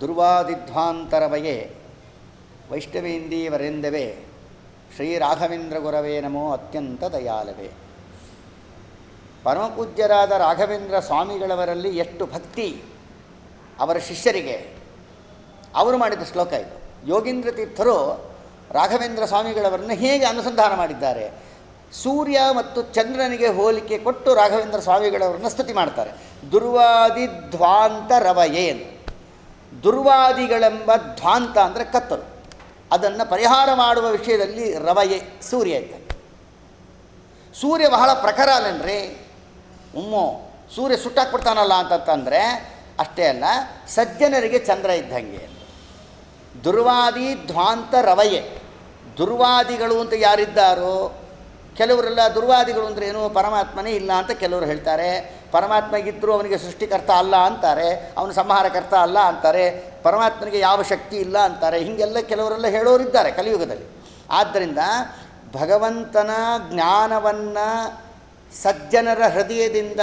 ದುರ್ವಾದಿಧ್ವಾಂತರವಯೇ ವೈಷ್ಣವೇಂದೀವರೆಂದವೇ ಶ್ರೀ ರಾಘವೇಂದ್ರ ಗುರವೇ ನಮೋ ಅತ್ಯಂತ ದಯಾಲವೆ. ಪರಮಪೂಜ್ಯರಾದ ರಾಘವೇಂದ್ರ ಸ್ವಾಮಿಗಳವರಲ್ಲಿ ಎಷ್ಟು ಭಕ್ತಿ ಅವರ ಶಿಷ್ಯರಿಗೆ. ಅವರು ಮಾಡಿದ ಶ್ಲೋಕ ಇದು. ಯೋಗೀಂದ್ರ ತೀರ್ಥರು ರಾಘವೇಂದ್ರ ಸ್ವಾಮಿಗಳವರನ್ನು ಹೇಗೆ ಅನುಸಂಧಾನ ಮಾಡಿದ್ದಾರೆ. ಸೂರ್ಯ ಮತ್ತು ಚಂದ್ರನಿಗೆ ಹೋಲಿಕೆ ಕೊಟ್ಟು ರಾಘವೇಂದ್ರ ಸ್ವಾಮಿಗಳವರನ್ನು ಸ್ತುತಿ ಮಾಡ್ತಾರೆ. ದುರ್ವಾದಿ ಧ್ವಾಂತ ರವಯೇನ್ ದುರ್ವಾದಿಗಳೆಂಬ ಧ್ವಾಂತ ಅಂದರೆ ಕತ್ತಲು. ಅದನ್ನು ಪರಿಹಾರ ಮಾಡುವ ವಿಷಯದಲ್ಲಿ ರವಯೆ ಸೂರ್ಯ ಇದ್ದಾನೆ. ಸೂರ್ಯ ಬಹಳ ಪ್ರಖರ ಅಲ್ಲನ್ರಿ? ಉಮ್ಮೋ, ಸೂರ್ಯ ಸುಟ್ಟಾಕ್ಬಿಡ್ತಾನಲ್ಲ ಅಂತಂತಂದರೆ ಅಷ್ಟೇ ಅಲ್ಲ, ಸಜ್ಜನರಿಗೆ ಚಂದ್ರ ಇದ್ದಂಗೆ. ದುರ್ವಾದಿ ಧ್ವಾಂತ ರವಯೆ. ದುರ್ವಾದಿಗಳು ಅಂತ ಯಾರಿದ್ದಾರೋ? ಕೆಲವರೆಲ್ಲ ದುರ್ವಾದಿಗಳು ಅಂದರೆ ಏನು, ಪರಮಾತ್ಮನೇ ಇಲ್ಲ ಅಂತ ಕೆಲವರು ಹೇಳ್ತಾರೆ. ಪರಮಾತ್ಮಗಿದ್ದರೂ ಅವನಿಗೆ ಸೃಷ್ಟಿಕರ್ತ ಅಲ್ಲ ಅಂತಾರೆ, ಅವನು ಸಂಹಾರಕರ್ತ ಅಲ್ಲ ಅಂತಾರೆ, ಪರಮಾತ್ಮನಿಗೆ ಯಾವ ಶಕ್ತಿ ಇಲ್ಲ ಅಂತಾರೆ, ಹೀಗೆಲ್ಲ ಕೆಲವರೆಲ್ಲ ಹೇಳೋರಿದ್ದಾರೆ ಕಲಿಯುಗದಲ್ಲಿ. ಆದ್ದರಿಂದ ಭಗವಂತನ ಜ್ಞಾನವನ್ನು ಸಜ್ಜನರ ಹೃದಯದಿಂದ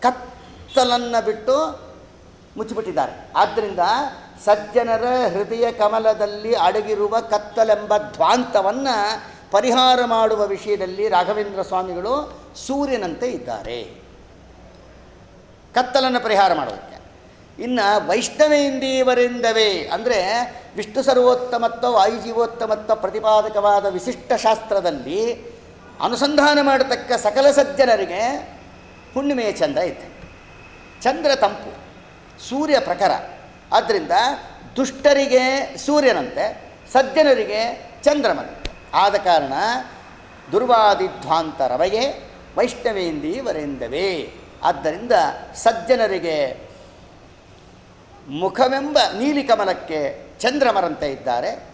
ಕತ್ತಲನ್ನು ಬಿಟ್ಟು ಮುಚ್ಚಿಬಿಟ್ಟಿದ್ದಾರೆ. ಆದ್ದರಿಂದ ಸಜ್ಜನರ ಹೃದಯ ಕಮಲದಲ್ಲಿ ಅಡಗಿರುವ ಕತ್ತಲೆಂಬ ಧ್ವಾಂತವನ್ನು ಪರಿಹಾರ ಮಾಡುವ ವಿಷಯದಲ್ಲಿ ರಾಘವೇಂದ್ರ ಸ್ವಾಮಿಗಳು ಸೂರ್ಯನಂತೆ ಇದ್ದಾರೆ. ಕತ್ತಲನ್ನು ಪರಿಹಾರ ಮಾಡೋದಕ್ಕೆ ಇನ್ನು ವೈಷ್ಣವೇಂದೀವರಿಂದವೇ ಅಂದರೆ ವಿಷ್ಣು ಸರ್ವೋತ್ತಮತ್ವ, ವಾಯುಜೀವೋತ್ತಮತ್ವ ಪ್ರತಿಪಾದಕವಾದ ವಿಶಿಷ್ಟ ಶಾಸ್ತ್ರದಲ್ಲಿ ಅನುಸಂಧಾನ ಮಾಡತಕ್ಕ ಸಕಲ ಸಜ್ಜನರಿಗೆ ಹುಣ್ಣಿಮೆಯ ಚಂದ ಇದೆ ಚಂದ್ರ ತಂಪು, ಸೂರ್ಯ ಪ್ರಖರ. ಆದ್ದರಿಂದ ದುಷ್ಟರಿಗೆ ಸೂರ್ಯನಂತೆ, ಸಜ್ಜನರಿಗೆ ಚಂದ್ರಮನಂತೆ ಆದ ಕಾರಣ ದುರ್ವಾದಿಧ್ವಾಂತ ರವಯೇ ವೈಷ್ಣವೇಂದಿ ವರೆಂದವೇ ಆದ್ದರಿಂದ ಸಜ್ಜನರಿಗೆ ಮುಖವೆಂಬ ನೀಲಿ ಕಮಲಕ್ಕೆ ಚಂದ್ರಮರಂತೆ ಇದ್ದಾರೆ,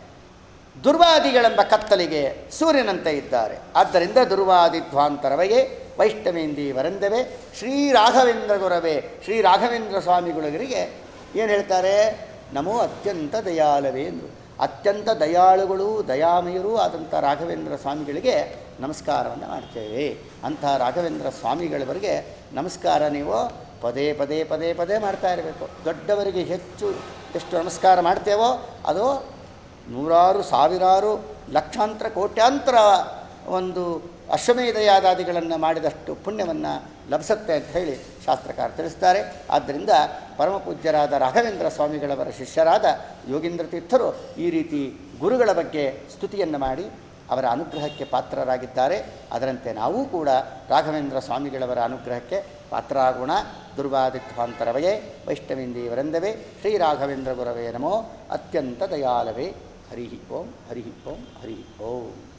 ದುರ್ವಾದಿಗಳೆಂಬ ಕತ್ತಲಿಗೆ ಸೂರ್ಯನಂತೆ ಇದ್ದಾರೆ. ಆದ್ದರಿಂದ ದುರ್ವಾದಿಧ್ವಾಂತರವಯೇ ವೈಷ್ಣವೇಂದಿ ವರಂದವೇ ಶ್ರೀ ರಾಘವೇಂದ್ರ ಗುರವೇ, ಶ್ರೀ ರಾಘವೇಂದ್ರ ಸ್ವಾಮಿಗಳಿಗೆ ಏನು ಹೇಳ್ತಾರೆ? ನಮೋ ಅತ್ಯಂತ ದಯಾಲವೇ ಎಂದರು ಅತ್ಯಂತ ದಯಾಳುಗಳು, ದಯಾಮಯರೂ ಆದಂಥ ರಾಘವೇಂದ್ರ ಸ್ವಾಮಿಗಳಿಗೆ ನಮಸ್ಕಾರವನ್ನು ಮಾಡ್ತೇವೆ. ಅಂಥ ರಾಘವೇಂದ್ರ ಸ್ವಾಮಿಗಳವರಿಗೆ ನಮಸ್ಕಾರ, ನೀವು ಪದೇ ಪದೇ ಪದೇ ಪದೇ ಮಾಡ್ತಾ ಇರಬೇಕು. ದೊಡ್ಡವರಿಗೆ ಹೆಚ್ಚು ಎಷ್ಟು ನಮಸ್ಕಾರ ಮಾಡ್ತೇವೋ ಅದು ನೂರಾರು, ಸಾವಿರಾರು, ಲಕ್ಷಾಂತರ, ಕೋಟ್ಯಾಂತರ ಒಂದು ಅಶ್ವಮೇಧಯಾದಾದಿಗಳನ್ನು ಮಾಡಿದಷ್ಟು ಪುಣ್ಯವನ್ನು ಲಭಿಸುತ್ತೆ ಅಂತ ಹೇಳಿ ಶಾಸ್ತ್ರಕಾರ ತಿಳಿಸ್ತಾರೆ. ಆದ್ದರಿಂದ ಪರಮಪೂಜ್ಯರಾದ ರಾಘವೇಂದ್ರ ಸ್ವಾಮಿಗಳವರ ಶಿಷ್ಯರಾದ ಯೋಗೀಂದ್ರ ತೀರ್ಥರು ಈ ರೀತಿ ಗುರುಗಳ ಬಗ್ಗೆ ಸ್ತುತಿಯನ್ನು ಮಾಡಿ ಅವರ ಅನುಗ್ರಹಕ್ಕೆ ಪಾತ್ರರಾಗಿದ್ದಾರೆ. ಅದರಂತೆ ನಾವೂ ಕೂಡ ರಾಘವೇಂದ್ರ ಸ್ವಾಮಿಗಳವರ ಅನುಗ್ರಹಕ್ಕೆ ಪಾತ್ರರಾಗೋಣ. ವೈಷ್ಣವೇಂದಿ ವರಂದವೇ ಶ್ರೀ ರಾಘವೇಂದ್ರ ಗುರವೇ ನಮೋ. ಅತ್ಯಂತ ದಯಾಲವೇ ಹರಿ ಓಂ ಹರಿ ಓಂ ಹರಿ ಓಂ.